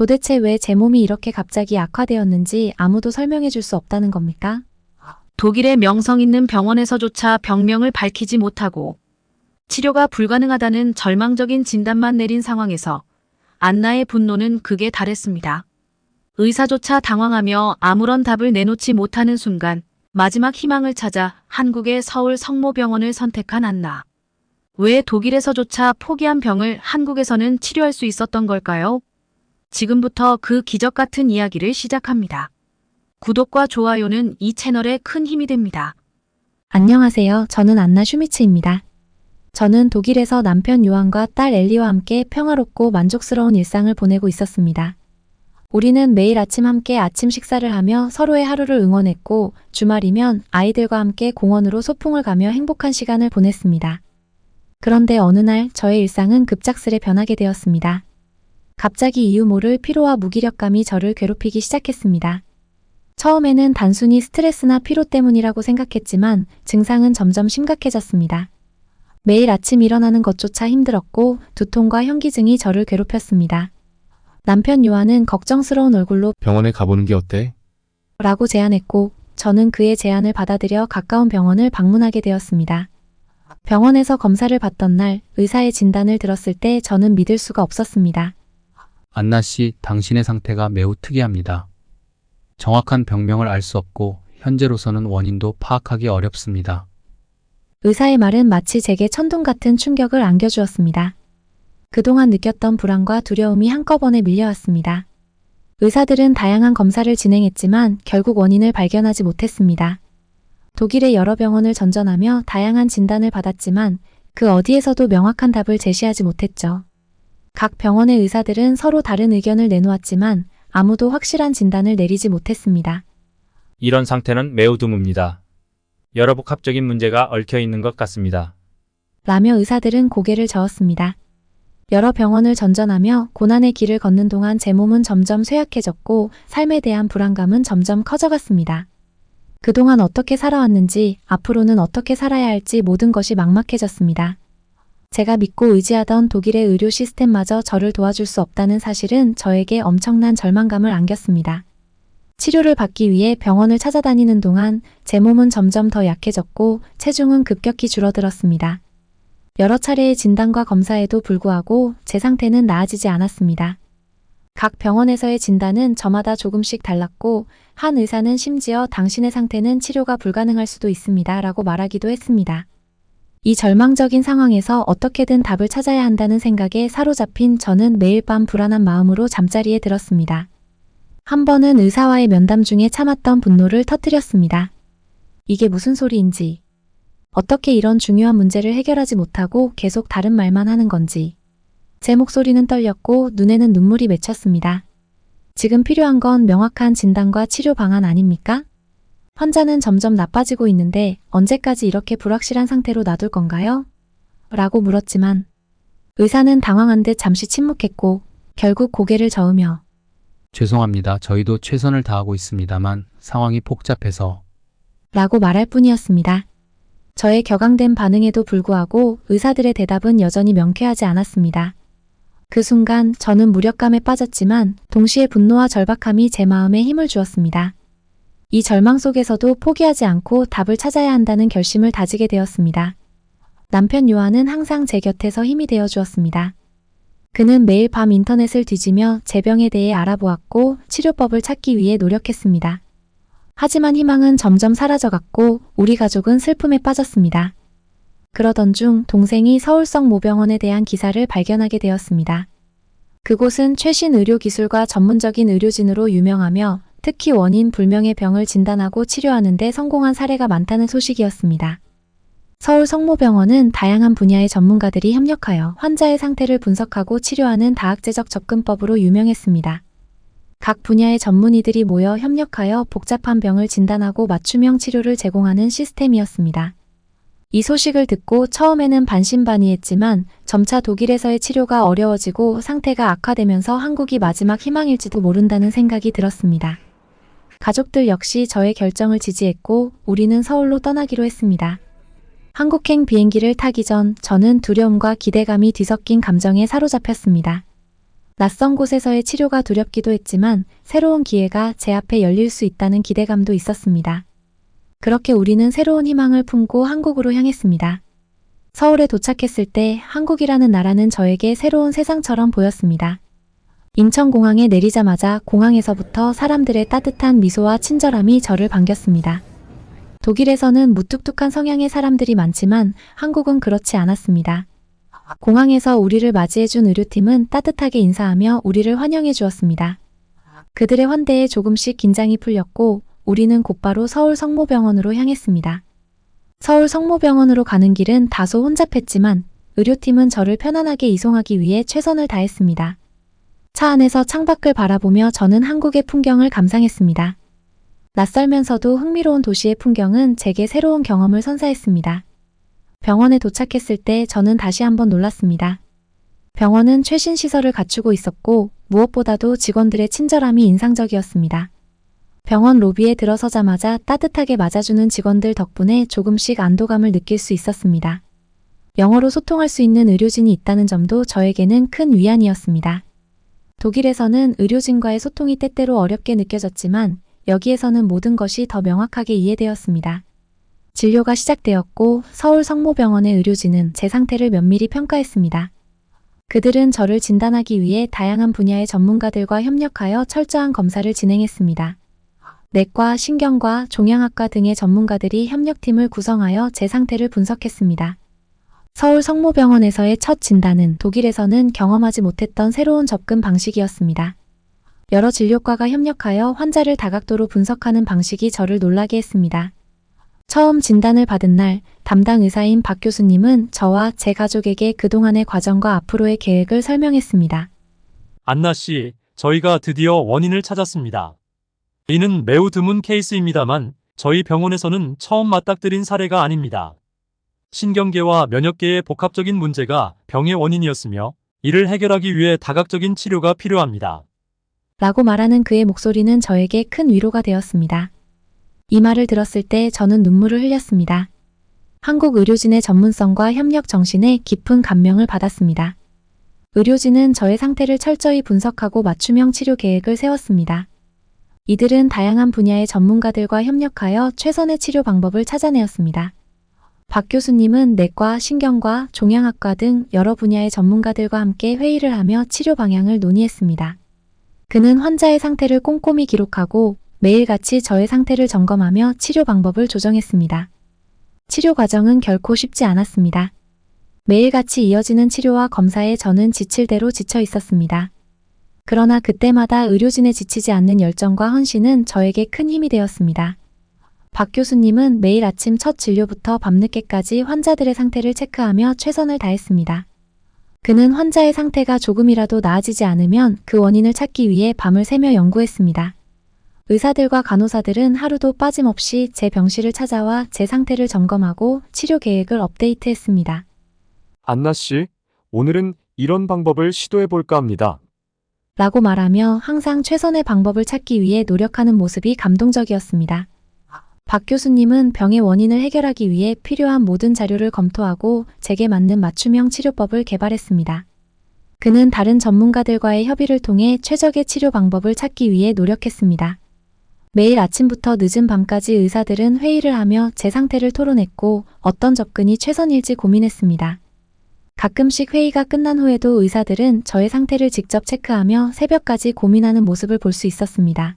도대체 왜 제 몸이 이렇게 갑자기 악화되었는지 아무도 설명해 줄 수 없다는 겁니까? 독일의 명성 있는 병원에서조차 병명을 밝히지 못하고 치료가 불가능하다는 절망적인 진단만 내린 상황에서 안나의 분노는 극에 달했습니다. 의사조차 당황하며 아무런 답을 내놓지 못하는 순간 마지막 희망을 찾아 한국의 서울 성모병원을 선택한 안나. 왜 독일에서조차 포기한 병을 한국에서는 치료할 수 있었던 걸까요? 지금부터 그 기적 같은 이야기를 시작합니다. 구독과 좋아요는 이 채널에 큰 힘이 됩니다. 안녕하세요. 저는 안나 슈미츠입니다. 저는 독일에서 남편 요한과 딸 엘리와 함께 평화롭고 만족스러운 일상을 보내고 있었습니다. 우리는 매일 아침 함께 아침 식사를 하며 서로의 하루를 응원했고 주말이면 아이들과 함께 공원으로 소풍을 가며 행복한 시간을 보냈습니다. 그런데 어느 날 저의 일상은 급작스레 변하게 되었습니다. 갑자기 이유 모를 피로와 무기력감이 저를 괴롭히기 시작했습니다. 처음에는 단순히 스트레스나 피로 때문이라고 생각했지만 증상은 점점 심각해졌습니다. 매일 아침 일어나는 것조차 힘들었고 두통과 현기증이 저를 괴롭혔습니다. 남편 요한은 걱정스러운 얼굴로 병원에 가보는 게 어때? 라고 제안했고 저는 그의 제안을 받아들여 가까운 병원을 방문하게 되었습니다. 병원에서 검사를 받던 날 의사의 진단을 들었을 때 저는 믿을 수가 없었습니다. 안나 씨, 당신의 상태가 매우 특이합니다. 정확한 병명을 알 수 없고 현재로서는 원인도 파악하기 어렵습니다. 의사의 말은 마치 제게 천둥 같은 충격을 안겨주었습니다. 그동안 느꼈던 불안과 두려움이 한꺼번에 밀려왔습니다. 의사들은 다양한 검사를 진행했지만 결국 원인을 발견하지 못했습니다. 독일의 여러 병원을 전전하며 다양한 진단을 받았지만 그 어디에서도 명확한 답을 제시하지 못했죠. 각 병원의 의사들은 서로 다른 의견을 내놓았지만 아무도 확실한 진단을 내리지 못했습니다. 이런 상태는 매우 드뭅니다. 여러 복합적인 문제가 얽혀 있는 것 같습니다. 라며 의사들은 고개를 저었습니다. 여러 병원을 전전하며 고난의 길을 걷는 동안 제 몸은 점점 쇠약해졌고 삶에 대한 불안감은 점점 커져갔습니다. 그동안 어떻게 살아왔는지 앞으로는 어떻게 살아야 할지 모든 것이 막막해졌습니다. 제가 믿고 의지하던 독일의 의료 시스템마저 저를 도와줄 수 없다는 사실은 저에게 엄청난 절망감을 안겼습니다. 치료를 받기 위해 병원을 찾아다니는 동안 제 몸은 점점 더 약해졌고 체중은 급격히 줄어들었습니다. 여러 차례의 진단과 검사에도 불구하고 제 상태는 나아지지 않았습니다. 각 병원에서의 진단은 저마다 조금씩 달랐고 한 의사는 심지어 당신의 상태는 치료가 불가능할 수도 있습니다. 라고 말하기도 했습니다. 이 절망적인 상황에서 어떻게든 답을 찾아야 한다는 생각에 사로잡힌 저는 매일 밤 불안한 마음으로 잠자리에 들었습니다. 한 번은 의사와의 면담 중에 참았던 분노를 터뜨렸습니다. 이게 무슨 소리인지. 어떻게 이런 중요한 문제를 해결하지 못하고 계속 다른 말만 하는 건지. 제 목소리는 떨렸고 눈에는 눈물이 맺혔습니다. 지금 필요한 건 명확한 진단과 치료 방안 아닙니까? 환자는 점점 나빠지고 있는데 언제까지 이렇게 불확실한 상태로 놔둘 건가요? 라고 물었지만 의사는 당황한 듯 잠시 침묵했고 결국 고개를 저으며 죄송합니다. 저희도 최선을 다하고 있습니다만 상황이 복잡해서 라고 말할 뿐이었습니다. 저의 격앙된 반응에도 불구하고 의사들의 대답은 여전히 명쾌하지 않았습니다. 그 순간 저는 무력감에 빠졌지만 동시에 분노와 절박함이 제 마음에 힘을 주었습니다. 이 절망 속에서도 포기하지 않고 답을 찾아야 한다는 결심을 다지게 되었습니다. 남편 요한은 항상 제 곁에서 힘이 되어 주었습니다. 그는 매일 밤 인터넷을 뒤지며 제 병에 대해 알아보았고 치료법을 찾기 위해 노력했습니다. 하지만 희망은 점점 사라져갔고 우리 가족은 슬픔에 빠졌습니다. 그러던 중 동생이 서울성 모병원에 대한 기사를 발견하게 되었습니다. 그곳은 최신 의료 기술과 전문적인 의료진으로 유명하며 특히 원인 불명의 병을 진단하고 치료하는 데 성공한 사례가 많다는 소식이었습니다. 서울 성모병원은 다양한 분야의 전문가들이 협력하여 환자의 상태를 분석하고 치료하는 다학제적 접근법으로 유명했습니다. 각 분야의 전문의들이 모여 협력하여 복잡한 병을 진단하고 맞춤형 치료를 제공하는 시스템이었습니다. 이 소식을 듣고 처음에는 반신반의했지만 점차 독일에서의 치료가 어려워지고 상태가 악화되면서 한국이 마지막 희망일지도 모른다는 생각이 들었습니다. 가족들 역시 저의 결정을 지지했고 우리는 서울로 떠나기로 했습니다. 한국행 비행기를 타기 전 저는 두려움과 기대감이 뒤섞인 감정에 사로잡혔습니다. 낯선 곳에서의 치료가 두렵기도 했지만 새로운 기회가 제 앞에 열릴 수 있다는 기대감도 있었습니다. 그렇게 우리는 새로운 희망을 품고 한국으로 향했습니다. 서울에 도착했을 때 한국이라는 나라는 저에게 새로운 세상처럼 보였습니다. 인천공항에 내리자마자 공항에서부터 사람들의 따뜻한 미소와 친절함이 저를 반겼습니다. 독일에서는 무뚝뚝한 성향의 사람들이 많지만 한국은 그렇지 않았습니다. 공항에서 우리를 맞이해준 의료팀은 따뜻하게 인사하며 우리를 환영해 주었습니다. 그들의 환대에 조금씩 긴장이 풀렸고 우리는 곧바로 서울 성모병원으로 향했습니다. 서울 성모병원으로 가는 길은 다소 혼잡했지만 의료팀은 저를 편안하게 이송하기 위해 최선을 다했습니다. 차 안에서 창밖을 바라보며 저는 한국의 풍경을 감상했습니다. 낯설면서도 흥미로운 도시의 풍경은 제게 새로운 경험을 선사했습니다. 병원에 도착했을 때 저는 다시 한번 놀랐습니다. 병원은 최신 시설을 갖추고 있었고 무엇보다도 직원들의 친절함이 인상적이었습니다. 병원 로비에 들어서자마자 따뜻하게 맞아주는 직원들 덕분에 조금씩 안도감을 느낄 수 있었습니다. 영어로 소통할 수 있는 의료진이 있다는 점도 저에게는 큰 위안이었습니다. 독일에서는 의료진과의 소통이 때때로 어렵게 느껴졌지만 여기에서는 모든 것이 더 명확하게 이해되었습니다. 진료가 시작되었고 서울 성모병원의 의료진은 제 상태를 면밀히 평가했습니다. 그들은 저를 진단하기 위해 다양한 분야의 전문가들과 협력하여 철저한 검사를 진행했습니다. 내과, 신경과, 종양학과 등의 전문가들이 협력팀을 구성하여 제 상태를 분석했습니다. 서울 성모병원에서의 첫 진단은 독일에서는 경험하지 못했던 새로운 접근 방식이었습니다. 여러 진료과가 협력하여 환자를 다각도로 분석하는 방식이 저를 놀라게 했습니다. 처음 진단을 받은 날 담당 의사인 박 교수님은 저와 제 가족에게 그동안의 과정과 앞으로의 계획을 설명했습니다. 안나 씨, 저희가 드디어 원인을 찾았습니다. 이는 매우 드문 케이스입니다만 저희 병원에서는 처음 맞닥뜨린 사례가 아닙니다. 신경계와 면역계의 복합적인 문제가 병의 원인이었으며 이를 해결하기 위해 다각적인 치료가 필요합니다. 라고 말하는 그의 목소리는 저에게 큰 위로가 되었습니다. 이 말을 들었을 때 저는 눈물을 흘렸습니다. 한국 의료진의 전문성과 협력 정신에 깊은 감명을 받았습니다. 의료진은 저의 상태를 철저히 분석하고 맞춤형 치료 계획을 세웠습니다. 이들은 다양한 분야의 전문가들과 협력하여 최선의 치료 방법을 찾아내었습니다. 박 교수님은 내과, 신경과, 종양학과 등 여러 분야의 전문가들과 함께 회의를 하며 치료 방향을 논의했습니다. 그는 환자의 상태를 꼼꼼히 기록하고 매일같이 저의 상태를 점검하며 치료 방법을 조정했습니다. 치료 과정은 결코 쉽지 않았습니다. 매일같이 이어지는 치료와 검사에 저는 지칠 대로 지쳐 있었습니다. 그러나 그때마다 의료진의 지치지 않는 열정과 헌신은 저에게 큰 힘이 되었습니다. 박 교수님은 매일 아침 첫 진료부터 밤늦게까지 환자들의 상태를 체크하며 최선을 다했습니다. 그는 환자의 상태가 조금이라도 나아지지 않으면 그 원인을 찾기 위해 밤을 새며 연구했습니다. 의사들과 간호사들은 하루도 빠짐없이 제 병실을 찾아와 제 상태를 점검하고 치료 계획을 업데이트했습니다. 안나 씨, 오늘은 이런 방법을 시도해 볼까 합니다. 라고 말하며 항상 최선의 방법을 찾기 위해 노력하는 모습이 감동적이었습니다. 박 교수님은 병의 원인을 해결하기 위해 필요한 모든 자료를 검토하고 제게 맞는 맞춤형 치료법을 개발했습니다. 그는 다른 전문가들과의 협의를 통해 최적의 치료 방법을 찾기 위해 노력했습니다. 매일 아침부터 늦은 밤까지 의사들은 회의를 하며 제 상태를 토론했고 어떤 접근이 최선일지 고민했습니다. 가끔씩 회의가 끝난 후에도 의사들은 저의 상태를 직접 체크하며 새벽까지 고민하는 모습을 볼 수 있었습니다.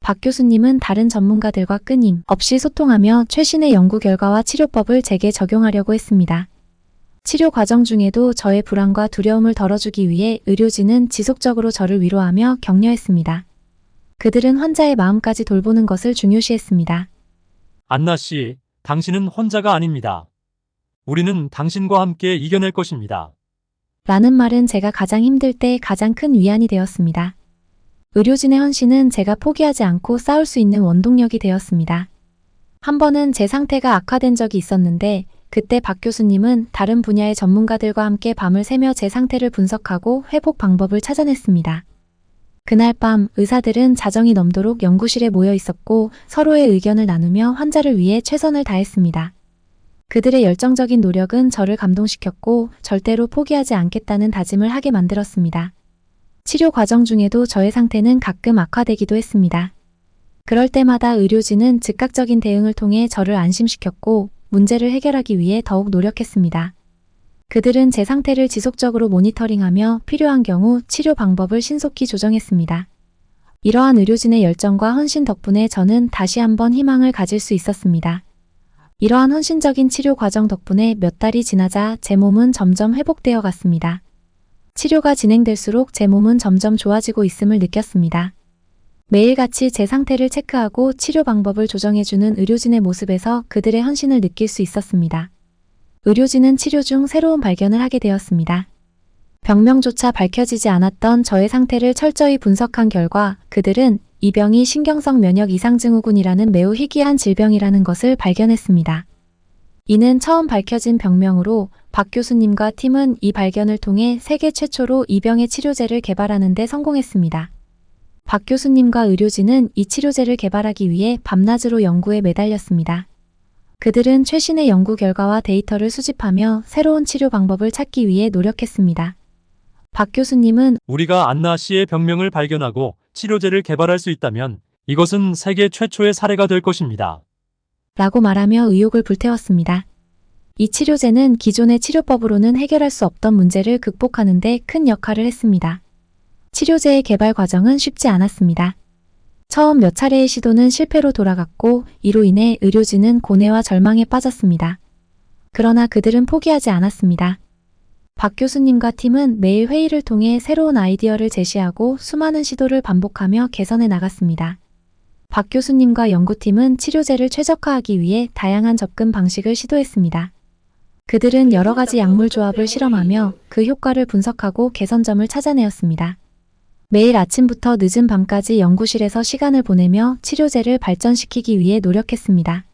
박 교수님은 다른 전문가들과 끊임 없이 소통하며 최신의 연구 결과와 치료법을 제게 적용하려고 했습니다. 치료 과정 중에도 저의 불안과 두려움을 덜어주기 위해 의료진은 지속적으로 저를 위로하며 격려했습니다. 그들은 환자의 마음까지 돌보는 것을 중요시했습니다. 안나 씨, 당신은 혼자가 아닙니다. 우리는 당신과 함께 이겨낼 것입니다. 라는 말은 제가 가장 힘들 때 가장 큰 위안이 되었습니다. 의료진의 헌신은 제가 포기하지 않고 싸울 수 있는 원동력이 되었습니다. 한 번은 제 상태가 악화된 적이 있었는데 그때 박 교수님은 다른 분야의 전문가들과 함께 밤을 새며 제 상태를 분석하고 회복 방법을 찾아냈습니다. 그날 밤 의사들은 자정이 넘도록 연구실에 모여 있었고 서로의 의견을 나누며 환자를 위해 최선을 다했습니다. 그들의 열정적인 노력은 저를 감동시켰고 절대로 포기하지 않겠다는 다짐을 하게 만들었습니다. 치료 과정 중에도 저의 상태는 가끔 악화되기도 했습니다. 그럴 때마다 의료진은 즉각적인 대응을 통해 저를 안심시켰고 문제를 해결하기 위해 더욱 노력했습니다. 그들은 제 상태를 지속적으로 모니터링하며 필요한 경우 치료 방법을 신속히 조정했습니다. 이러한 의료진의 열정과 헌신 덕분에 저는 다시 한번 희망을 가질 수 있었습니다. 이러한 헌신적인 치료 과정 덕분에 몇 달이 지나자 제 몸은 점점 회복되어 갔습니다. 치료가 진행될수록 제 몸은 점점 좋아지고 있음을 느꼈습니다. 매일같이 제 상태를 체크하고 치료 방법을 조정해주는 의료진의 모습에서 그들의 헌신을 느낄 수 있었습니다. 의료진은 치료 중 새로운 발견을 하게 되었습니다. 병명조차 밝혀지지 않았던 저의 상태를 철저히 분석한 결과 그들은 이 병이 신경성 면역 이상 증후군이라는 매우 희귀한 질병이라는 것을 발견했습니다. 이는 처음 밝혀진 병명으로 박 교수님과 팀은 이 발견을 통해 세계 최초로 이 병의 치료제를 개발하는 데 성공했습니다. 박 교수님과 의료진은 이 치료제를 개발하기 위해 밤낮으로 연구에 매달렸습니다. 그들은 최신의 연구 결과와 데이터를 수집하며 새로운 치료 방법을 찾기 위해 노력했습니다. 박 교수님은 우리가 안나 씨의 병명을 발견하고 치료제를 개발할 수 있다면 이것은 세계 최초의 사례가 될 것입니다. 라고 말하며 의욕을 불태웠습니다. 이 치료제는 기존의 치료법으로는 해결할 수 없던 문제를 극복하는 데 큰 역할을 했습니다. 치료제의 개발 과정은 쉽지 않았습니다. 처음 몇 차례의 시도는 실패로 돌아갔고 이로 인해 의료진은 고뇌와 절망에 빠졌습니다. 그러나 그들은 포기하지 않았습니다. 박 교수님과 팀은 매일 회의를 통해 새로운 아이디어를 제시하고 수많은 시도를 반복하며 개선해 나갔습니다. 박 교수님과 연구팀은 치료제를 최적화하기 위해 다양한 접근 방식을 시도했습니다. 그들은 여러 가지 약물 조합을 실험하며 그 효과를 분석하고 개선점을 찾아내었습니다. 매일 아침부터 늦은 밤까지 연구실에서 시간을 보내며 치료제를 발전시키기 위해 노력했습니다.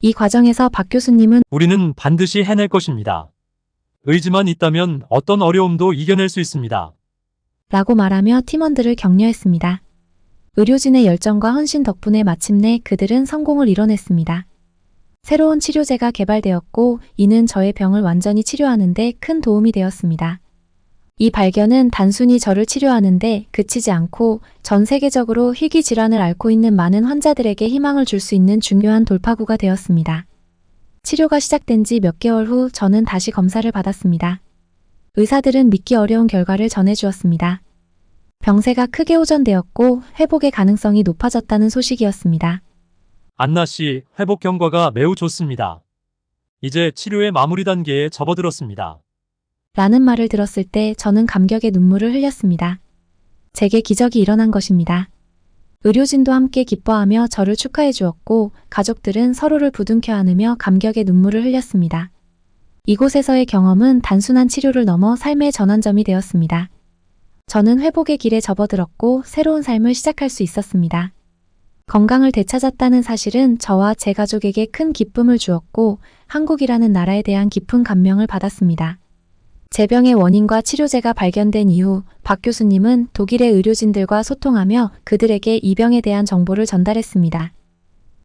이 과정에서 박 교수님은 우리는 반드시 해낼 것입니다. 의지만 있다면 어떤 어려움도 이겨낼 수 있습니다. 라고 말하며 팀원들을 격려했습니다. 의료진의 열정과 헌신 덕분에 마침내 그들은 성공을 이뤄냈습니다. 새로운 치료제가 개발되었고 이는 저의 병을 완전히 치료하는데 큰 도움이 되었습니다. 이 발견은 단순히 저를 치료하는데 그치지 않고 전 세계적으로 희귀 질환을 앓고 있는 많은 환자들에게 희망을 줄 수 있는 중요한 돌파구가 되었습니다. 치료가 시작된 지 몇 개월 후 저는 다시 검사를 받았습니다. 의사들은 믿기 어려운 결과를 전해주었습니다. 병세가 크게 호전되었고 회복의 가능성이 높아졌다는 소식이었습니다. 안나 씨 회복 경과가 매우 좋습니다. 이제 치료의 마무리 단계에 접어들었습니다. 라는 말을 들었을 때 저는 감격의 눈물을 흘렸습니다. 제게 기적이 일어난 것입니다. 의료진도 함께 기뻐하며 저를 축하해 주었고 가족들은 서로를 부둥켜 안으며 감격의 눈물을 흘렸습니다. 이곳에서의 경험은 단순한 치료를 넘어 삶의 전환점이 되었습니다. 저는 회복의 길에 접어들었고 새로운 삶을 시작할 수 있었습니다. 건강을 되찾았다는 사실은 저와 제 가족에게 큰 기쁨을 주었고 한국이라는 나라에 대한 깊은 감명을 받았습니다. 제 병의 원인과 치료제가 발견된 이후 박 교수님은 독일의 의료진들과 소통하며 그들에게 이 병에 대한 정보를 전달했습니다.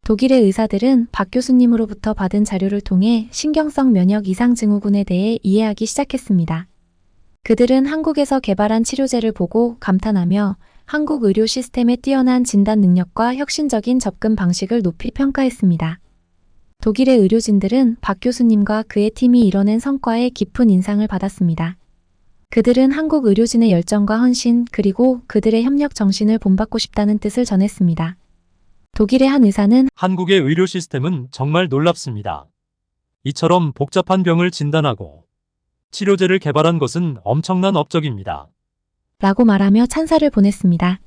독일의 의사들은 박 교수님으로부터 받은 자료를 통해 신경성 면역 이상 증후군에 대해 이해하기 시작했습니다. 그들은 한국에서 개발한 치료제를 보고 감탄하며 한국 의료 시스템의 뛰어난 진단 능력과 혁신적인 접근 방식을 높이 평가했습니다. 독일의 의료진들은 박 교수님과 그의 팀이 이뤄낸 성과에 깊은 인상을 받았습니다. 그들은 한국 의료진의 열정과 헌신 그리고 그들의 협력 정신을 본받고 싶다는 뜻을 전했습니다. 독일의 한 의사는 한국의 의료 시스템은 정말 놀랍습니다. 이처럼 복잡한 병을 진단하고 치료제를 개발한 것은 엄청난 업적입니다. 라고 말하며 찬사를 보냈습니다.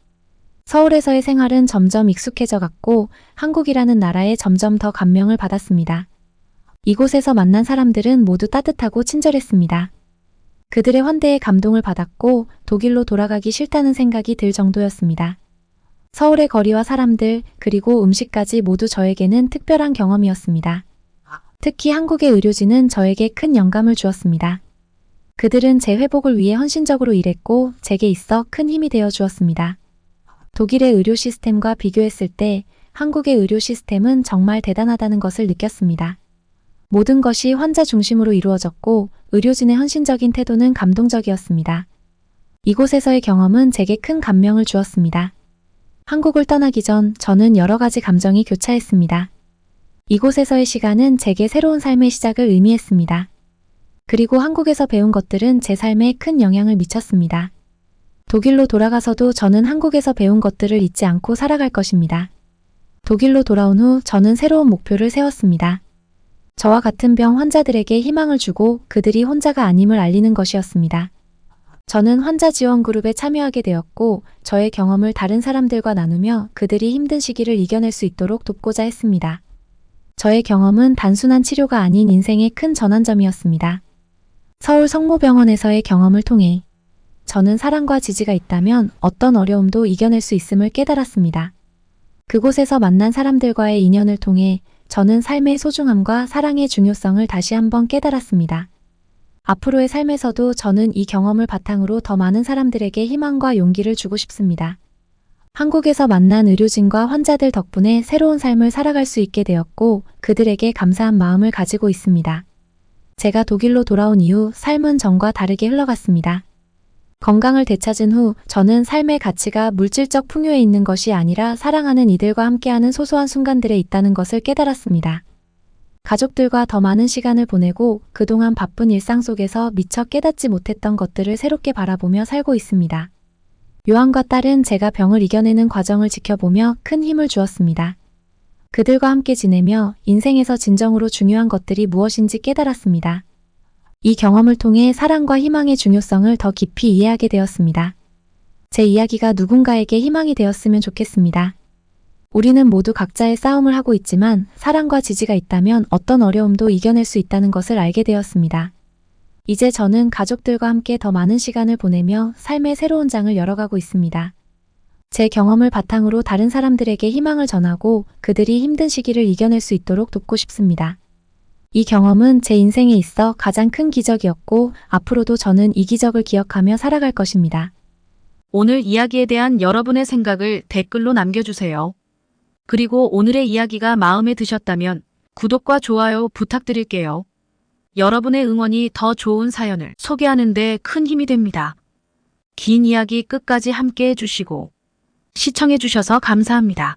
서울에서의 생활은 점점 익숙해져 갔고 한국이라는 나라에 점점 더 감명을 받았습니다. 이곳에서 만난 사람들은 모두 따뜻하고 친절했습니다. 그들의 환대에 감동을 받았고 독일로 돌아가기 싫다는 생각이 들 정도였습니다. 서울의 거리와 사람들, 그리고 음식까지 모두 저에게는 특별한 경험이었습니다. 특히 한국의 의료진은 저에게 큰 영감을 주었습니다. 그들은 제 회복을 위해 헌신적으로 일했고 제게 있어 큰 힘이 되어 주었습니다. 독일의 의료 시스템과 비교했을 때 한국의 의료 시스템은 정말 대단하다는 것을 느꼈습니다. 모든 것이 환자 중심으로 이루어졌고 의료진의 헌신적인 태도는 감동적이었습니다. 이곳에서의 경험은 제게 큰 감명을 주었습니다. 한국을 떠나기 전 저는 여러 가지 감정이 교차했습니다. 이곳에서의 시간은 제게 새로운 삶의 시작을 의미했습니다. 그리고 한국에서 배운 것들은 제 삶에 큰 영향을 미쳤습니다. 독일로 돌아가서도 저는 한국에서 배운 것들을 잊지 않고 살아갈 것입니다. 독일로 돌아온 후 저는 새로운 목표를 세웠습니다. 저와 같은 병 환자들에게 희망을 주고 그들이 혼자가 아님을 알리는 것이었습니다. 저는 환자 지원 그룹에 참여하게 되었고 저의 경험을 다른 사람들과 나누며 그들이 힘든 시기를 이겨낼 수 있도록 돕고자 했습니다. 저의 경험은 단순한 치료가 아닌 인생의 큰 전환점이었습니다. 서울 성모병원에서의 경험을 통해 저는 사랑과 지지가 있다면 어떤 어려움도 이겨낼 수 있음을 깨달았습니다. 그곳에서 만난 사람들과의 인연을 통해 저는 삶의 소중함과 사랑의 중요성을 다시 한번 깨달았습니다. 앞으로의 삶에서도 저는 이 경험을 바탕으로 더 많은 사람들에게 희망과 용기를 주고 싶습니다. 한국에서 만난 의료진과 환자들 덕분에 새로운 삶을 살아갈 수 있게 되었고 그들에게 감사한 마음을 가지고 있습니다. 제가 독일로 돌아온 이후 삶은 전과 다르게 흘러갔습니다. 건강을 되찾은 후 저는 삶의 가치가 물질적 풍요에 있는 것이 아니라 사랑하는 이들과 함께하는 소소한 순간들에 있다는 것을 깨달았습니다. 가족들과 더 많은 시간을 보내고 그동안 바쁜 일상 속에서 미처 깨닫지 못했던 것들을 새롭게 바라보며 살고 있습니다. 요한과 딸은 제가 병을 이겨내는 과정을 지켜보며 큰 힘을 주었습니다. 그들과 함께 지내며 인생에서 진정으로 중요한 것들이 무엇인지 깨달았습니다. 이 경험을 통해 사랑과 희망의 중요성을 더 깊이 이해하게 되었습니다. 제 이야기가 누군가에게 희망이 되었으면 좋겠습니다. 우리는 모두 각자의 싸움을 하고 있지만 사랑과 지지가 있다면 어떤 어려움도 이겨낼 수 있다는 것을 알게 되었습니다. 이제 저는 가족들과 함께 더 많은 시간을 보내며 삶의 새로운 장을 열어가고 있습니다. 제 경험을 바탕으로 다른 사람들에게 희망을 전하고 그들이 힘든 시기를 이겨낼 수 있도록 돕고 싶습니다. 이 경험은 제 인생에 있어 가장 큰 기적이었고 앞으로도 저는 이 기적을 기억하며 살아갈 것입니다. 오늘 이야기에 대한 여러분의 생각을 댓글로 남겨주세요. 그리고 오늘의 이야기가 마음에 드셨다면 구독과 좋아요 부탁드릴게요. 여러분의 응원이 더 좋은 사연을 소개하는 데 큰 힘이 됩니다. 긴 이야기 끝까지 함께 해주시고 시청해주셔서 감사합니다.